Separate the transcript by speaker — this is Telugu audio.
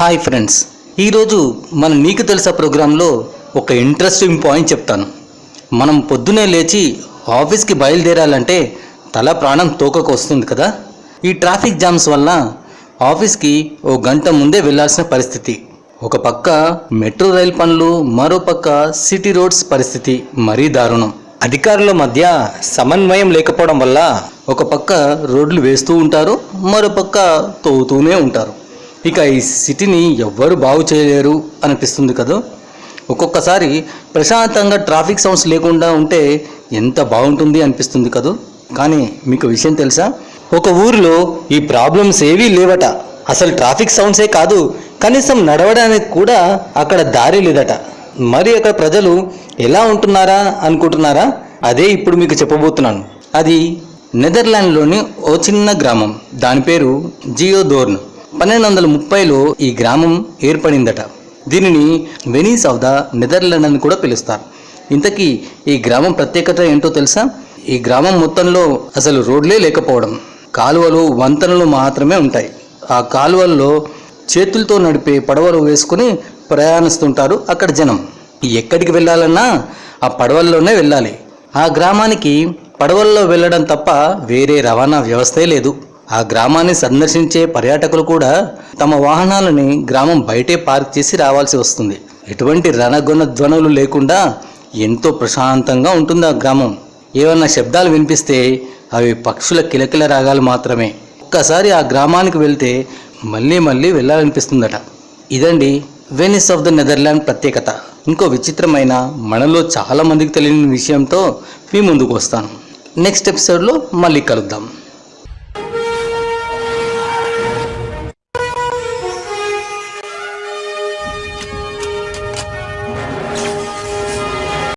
Speaker 1: హాయ్ ఫ్రెండ్స్ ఈరోజు మన నీకు తెలుసా ప్రోగ్రాంలో ఒక ఇంట్రెస్టింగ్ పాయింట్ చెప్తాను. మనం పొద్దునే లేచి ఆఫీస్కి బయలుదేరాలంటే తల ప్రాణం తోకకు వస్తుంది కదా? ఈ ట్రాఫిక్ జామ్స్ వల్ల ఆఫీస్కి ఓ గంట ముందే వెళ్ళాల్సిన పరిస్థితి. ఒక పక్క మెట్రో రైల్ పనులు మరో పక్క సిటీ రోడ్స్ పరిస్థితి మరీ దారుణం. అధికారుల మధ్య సమన్వయం లేకపోవడం వల్ల ఒక పక్క రోడ్లు వేస్తూ ఉంటారు మరో పక్క తోగుతూనే ఉంటారు. ఇక ఈ సిటీని ఎవ్వరు బాగు చేయలేరు అనిపిస్తుంది కదా. ఒక్కొక్కసారి ప్రశాంతంగా ట్రాఫిక్ సౌండ్స్ లేకుండా ఉంటే ఎంత బాగుంటుంది అనిపిస్తుంది కదా. కానీ మీకు విషయం తెలుసా? ఒక ఊరిలో ఈ ప్రాబ్లమ్స్ ఏవీ లేవట. అసలు ట్రాఫిక్ సౌండ్సే కాదు కనీసం నడవడానికి కూడా అక్కడ దారి లేదట. మరి అక్కడ ప్రజలు ఎలా ఉంటున్నారా అనుకుంటున్నారా? అదే ఇప్పుడు మీకు చెప్పబోతున్నాను. అది నెదర్లాండ్లోని ఓ చిన్న గ్రామం. దాని పేరు జియోదోర్న్. పన్నెండు వందల ముప్పైలో ఈ గ్రామం ఏర్పడిందట. దీనిని వెనీస్ ఆఫ్ ద నెదర్లాండ్ అని కూడా పిలుస్తారు. ఇంతకీ ఈ గ్రామం ప్రత్యేకత ఏంటో తెలుసా? ఈ గ్రామం మొత్తంలో అసలు రోడ్లే లేకపోవడం. కాలువలు వంతెనలు మాత్రమే ఉంటాయి. ఆ కాలువల్లో చేతులతో నడిపే పడవలు వేసుకుని ప్రయాణిస్తుంటారు అక్కడ జనం. ఎక్కడికి వెళ్ళాలన్నా ఆ పడవల్లోనే వెళ్ళాలి. ఆ గ్రామానికి పడవల్లో వెళ్ళడం తప్ప వేరే రవాణా వ్యవస్థే లేదు. ఆ గ్రామాన్ని సందర్శించే పర్యాటకులు కూడా తమ వాహనాలని గ్రామం బయటే పార్క్ చేసి రావాల్సి వస్తుంది. ఎటువంటి రణగొన ధ్వనులు లేకుండా ఎంతో ప్రశాంతంగా ఉంటుంది ఆ గ్రామం. ఏమన్నా శబ్దాలు వినిపిస్తే అవి పక్షుల కిలకిల రాగాలు మాత్రమే. ఒక్కసారి ఆ గ్రామానికి వెళ్తే మళ్ళీ మళ్ళీ వెళ్ళాలనిపిస్తుందట. ఇదండి వెనిస్ ఆఫ్ ద నెదర్లాండ్ ప్రత్యేకత. ఇంకో విచిత్రమైన మనలో చాలామందికి తెలియని విషయంతో మీ ముందుకు వస్తాను. నెక్స్ట్ ఎపిసోడ్లో మళ్ళీ కలుద్దాం.